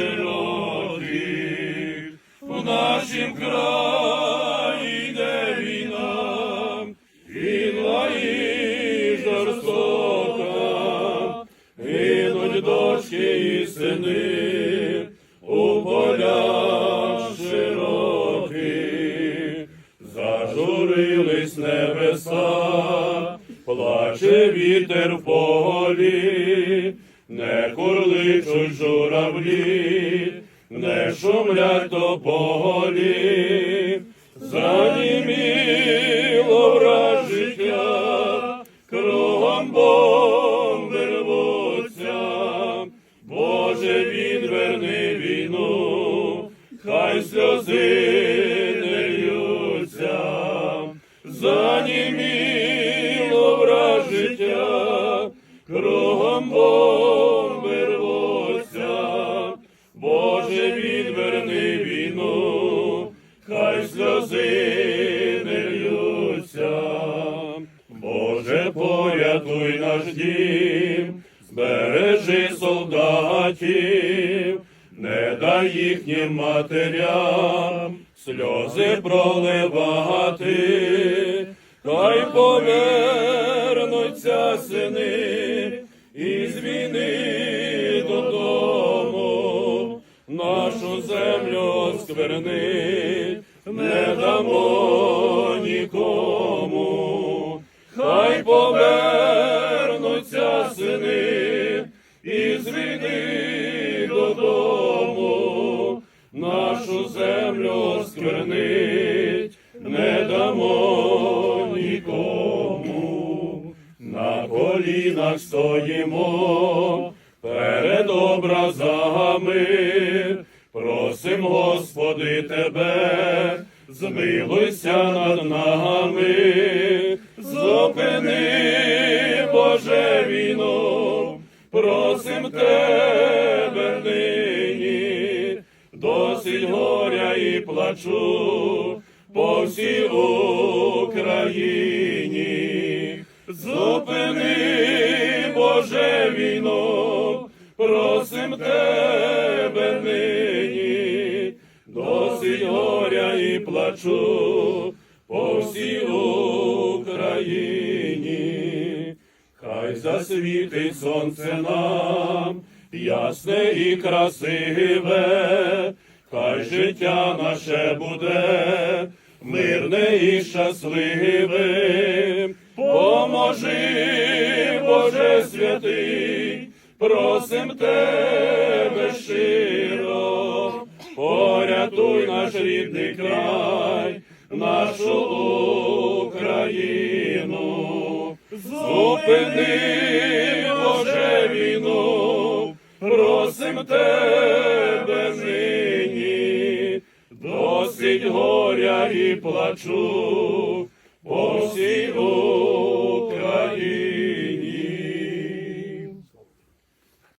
широких, в нашім краї йде війна, війна і жорстока, гинуть дочки і сини у полях широких, зажурились небеса, плаче вітер в полі, не курличуть журавлі, не шумлять тополі, заніміло враз життя, кругом бомби рвуться, Боже, відверни війну, хай сльози порятуй наш дім, збережи солдатів, не дай їхнім матерям сльози проливати, хай повернуться сини із війни додому, нашу землю сквернить, не дамо нікому, хай повернуться додому, нашу землю сквернить, не дамо нікому, на колінах стоїмо перед образами, просим, Господи, Тебе, змилуйся над нами, зупини, Боже, війну, просим Тебе досить горя і плачу по всій Україні. Зупини, Боже, війну, просим Тебе нині, досить горя і плачу по всій Україні. Хай засвітить сонце нам, ясне і красиве, хай життя наше буде мирне і щасливе. Поможи, Боже святий, просим тебе щиро, порятуй наш рідний край, нашу Україну, зупини, Боже, війну, просим тебе горя і плачу по всій